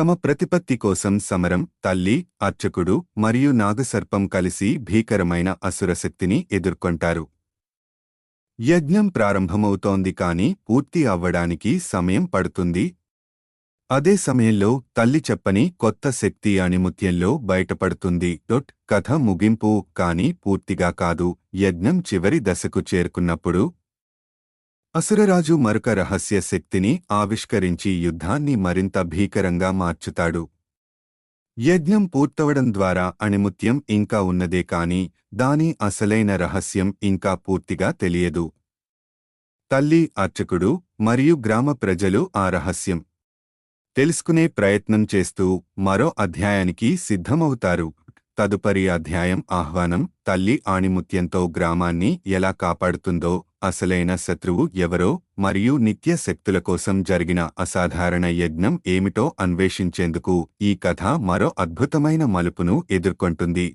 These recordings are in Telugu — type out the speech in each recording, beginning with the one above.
తమ ప్రతిపత్తి కోసం సమరం తల్లి అర్చకుడు మరియు నాగసర్పం కలిసి భీకరమైన అసురశక్తిని ఎదుర్కొంటారు. యజ్ఞం ప్రారంభమవుతోంది కాని పూర్తి అవ్వడానికి సమయం పడుతుంది. అదే సమయంలో తల్లి చెప్పని కొత్త శక్తి అణిముత్యంలో బయటపడుతుంది. డొట్ కథ ముగింపు కాని పూర్తిగా కాదు. యజ్ఞం చివరి దశకు చేరుకున్నప్పుడు అసురరాజు మరొక రహస్య శక్తిని ఆవిష్కరించి యుద్ధాన్ని మరింత భీకరంగా మార్చుతాడు. యజ్ఞం పూర్తవడం ద్వారా అణిముత్యం ఇంకా ఉన్నదే కాని దాని అసలైన రహస్యం ఇంకా పూర్తిగా తెలియదు. తల్లి అర్చకుడు మరియు గ్రామ ప్రజలు ఆ రహస్యం తెలుసుకునే ప్రయత్నం చేస్తూ మరో అధ్యాయానికి సిద్ధమవుతారు. తదుపరి అధ్యాయం ఆహ్వానం తల్లి ఆణిముత్యంతో గ్రామాన్ని ఎలా కాపాడుతుందో అసలైన శత్రువు ఎవరో మరియు నిత్య శక్తుల కోసం జరిగిన అసాధారణ యజ్ఞం ఏమిటో అన్వేషించేందుకు ఈ కథ మరో అద్భుతమైన మలుపును ఎదుర్కొంటుంది.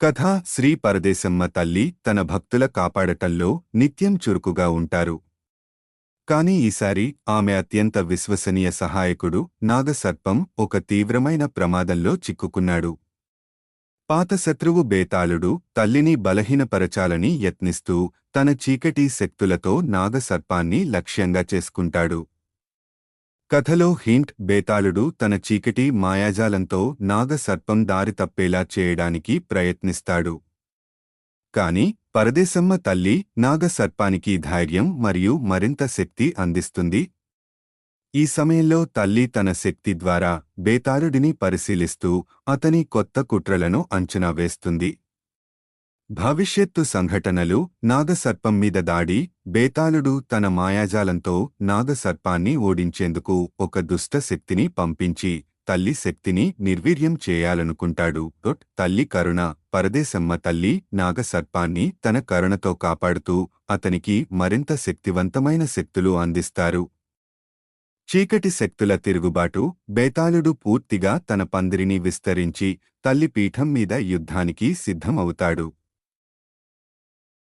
కథ శ్రీ పరదేశమ్మ తల్లి తన భక్తుల కాపాడటంలో నిత్యం చురుకుగా ఉంటారు. కాని ఈసారి ఆమె అత్యంత విశ్వసనీయ సహాయకుడు నాగసర్పం ఒక తీవ్రమైన ప్రమాదంలో చిక్కుకున్నాడు. పాత శత్రువు బేతాళుడు తల్లిని బలహీనపరచాలని యత్నిస్తూ తన చీకటి శక్తులతో నాగసర్పాన్ని లక్ష్యంగా చేసుకుంటాడు. కథలో హింట్ బేతాళుడు తన చీకటి మాయాజాలంతో నాగసర్పం దారి తప్పేలా చేయడానికి ప్రయత్నిస్తాడు. కాని పరదేశమ్మ తల్లి నాగసర్పానికి ధైర్యం మరియు మరింత శక్తి అందిస్తుంది ఈ సమయంలో తల్లి తన శక్తి ద్వారా బేతాళుడిని పరిశీలిస్తూ అతని కొత్త కుట్రలను అంచనా వేస్తుంది. భవిష్యత్తు సంఘటనలు నాగసర్పం మీద దాడి బేతాళుడు తన మాయాజాలంతో నాగసర్పాన్ని ఓడించేందుకు ఒక దుష్ట శక్తిని పంపించి తల్లి శక్తిని నిర్వీర్యం చేయాలనుకుంటాడు. డొట్ తల్లి కరుణ పరదేశమ్మ తల్లి నాగసర్పాన్ని తన కరుణతో కాపాడుతూ అతనికి మరింత శక్తివంతమైన శక్తులు అందిస్తారు. చీకటి శక్తుల తిరుగుబాటు బేతాళుడు పూర్తిగా తన పందిరిని విస్తరించి తల్లి పీఠం మీద యుద్ధానికి సిద్ధమవుతాడు.